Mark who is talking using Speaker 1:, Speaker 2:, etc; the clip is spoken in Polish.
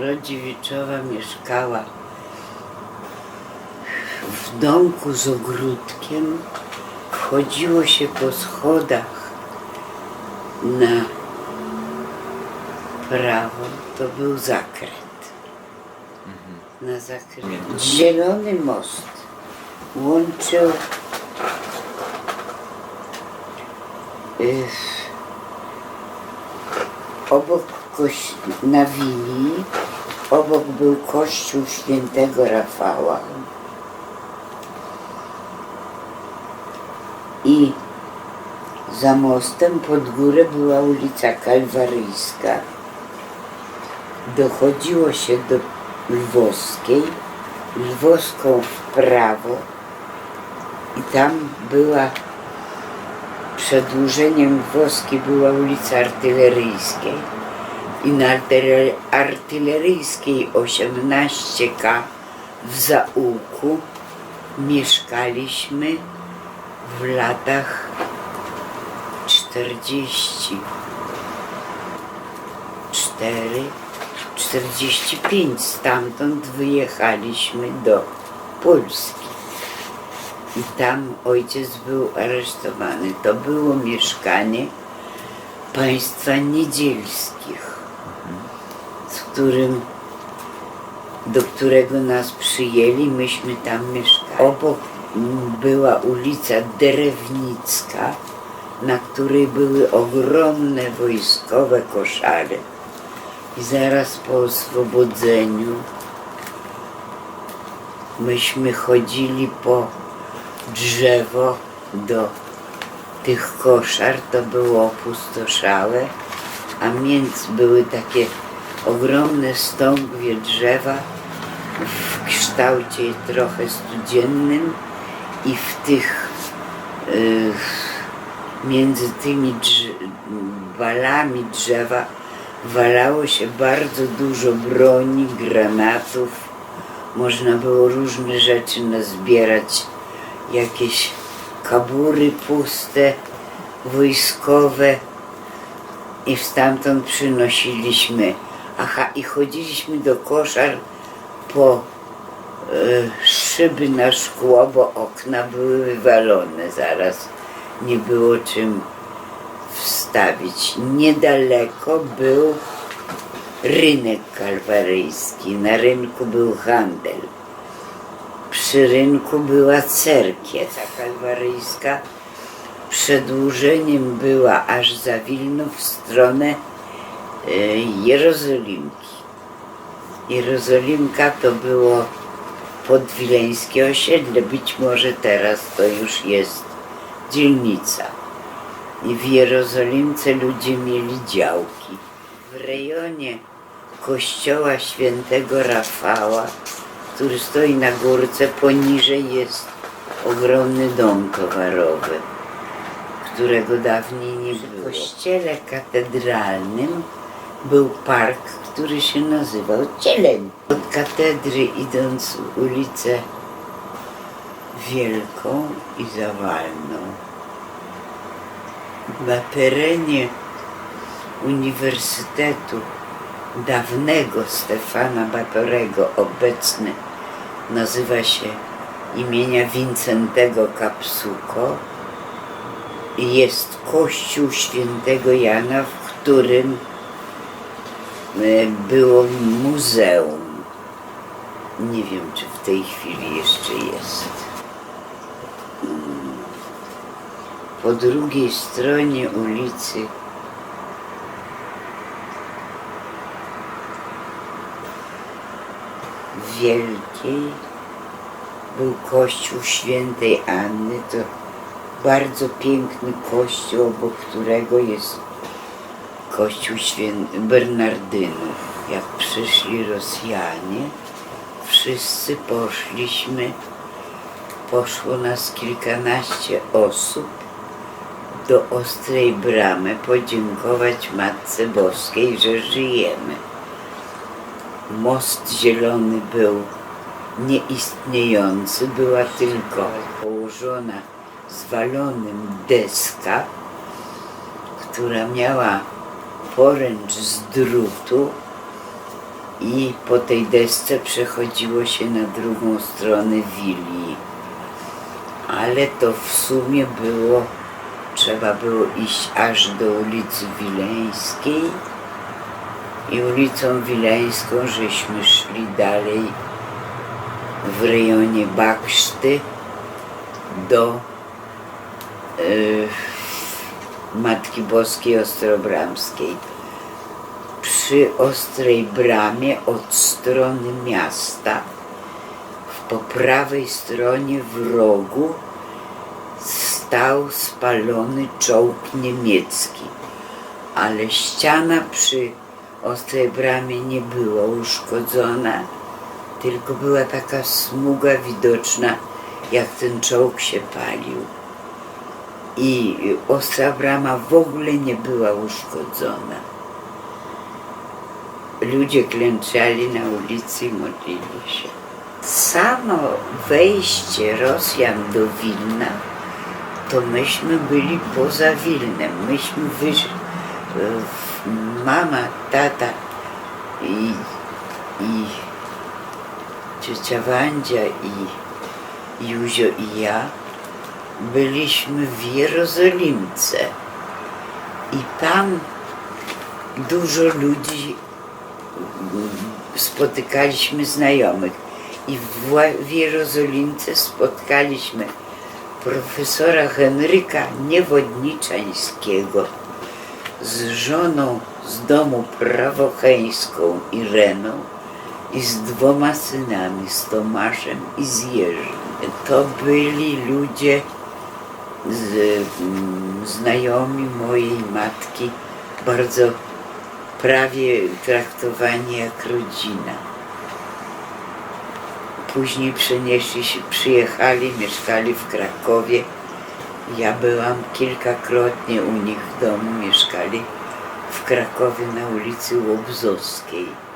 Speaker 1: Rodziewiczowa mieszkała w domku z ogródkiem. Wchodziło się po schodach na prawo. To był zakręt. Na zakręt. Zielony most łączył y, obok koś- na Wili, obok był kościół świętego Rafała. I za mostem pod górę była ulica Kalwaryjska. Dochodziło się do Lwowskiej, Lwowską w prawo i tam była przedłużeniem Lwowskiej była ulica Artyleryjskiej i na artyler- Artyleryjskiej 18K w zaułku mieszkaliśmy w latach 44 45 stamtąd wyjechaliśmy do Polski. I tam ojciec był aresztowany. To było mieszkanie państwa niedzielskich, którym, do którego nas przyjęli, myśmy tam mieszkali. Obok była ulica Derewnicka, na której były ogromne wojskowe koszary. I zaraz po oswobodzeniu myśmy chodzili po drzewo do tych koszar, to było opustoszałe, a między były takie ogromne stągwie drzewa w kształcie trochę studziennym i w tych y, między tymi walami drzewa walało się bardzo dużo broni, granatów. Można było różne rzeczy nazbierać, jakieś kabury puste, wojskowe i stamtąd przynosiliśmy. Aha, i chodziliśmy do koszar po e, szyby na szkło, bo okna były wywalone zaraz. Nie było czym wstawić. Niedaleko był rynek kalwaryjski. Na rynku był handel. Przy rynku była cerkiew kalwaryjska. Przedłużeniem była aż za Wilno w stronę Jerozolimki. Jerozolimka to było podwileńskie osiedle, być może teraz to już jest dzielnica. I w Jerozolimce ludzie mieli działki. W rejonie kościoła świętego Rafała, który stoi na górce, poniżej jest ogromny dom towarowy, którego dawniej nie było. W kościele katedralnym był park, który się nazywał Cieleń. Od katedry idąc ulicę Wielką i Zawalną na terenie Uniwersytetu dawnego Stefana Batorego, obecny nazywa się imienia Wincentego Kapsuko, jest kościół świętego Jana, w którym było muzeum. Nie wiem, czy w tej chwili jeszcze jest. po drugiej stronie ulicy Wielkiej był kościół świętej Anny. To bardzo piękny kościół, obok którego jest kościół święty Bernardynów. Jak przyszli Rosjanie, wszyscy poszliśmy, poszło nas kilkanaście osób do Ostrej Bramy podziękować Matce Boskiej, że żyjemy. Most zielony był nieistniejący, była tylko położona zwalonym deska, która miała poręcz z drutu i po tej desce przechodziło się na drugą stronę willi. Ale to w sumie było, trzeba było iść aż do ulicy Wileńskiej i ulicą Wileńską żeśmy szli dalej w rejonie Bakszty do y, Matki Boskiej Ostrobramskiej. Przy Ostrej Bramie od strony miasta po prawej stronie w rogu stał spalony czołg niemiecki, ale ściana przy Ostrej Bramie nie była uszkodzona, tylko była taka smuga widoczna, jak ten czołg się palił. I Ostra Brama w ogóle nie była uszkodzona. Ludzie klęczali na ulicy i modlili się. Samo wejście Rosjan do Wilna, to myśmy byli poza Wilnem. Myśmy wyszli, mama, tata i, i ciocia Wandzia i Józio i ja byliśmy w Jerozolimce i tam dużo ludzi mm, spotykaliśmy znajomych i w, Jerozolimce spotkaliśmy profesora Henryka Niewodniczańskiego z żoną z domu prawocheńską Ireną i z dwoma synami, z Tomaszem i z Jerzym. To byli ludzie z, mm, znajomi mojej matki, bardzo prawie traktowani jak rodzina. Później przenieśli się, przyjechali, mieszkali w Krakowie. Ja byłam kilkakrotnie u nich w domu, mieszkali w Krakowie na ulicy Łobzowskiej.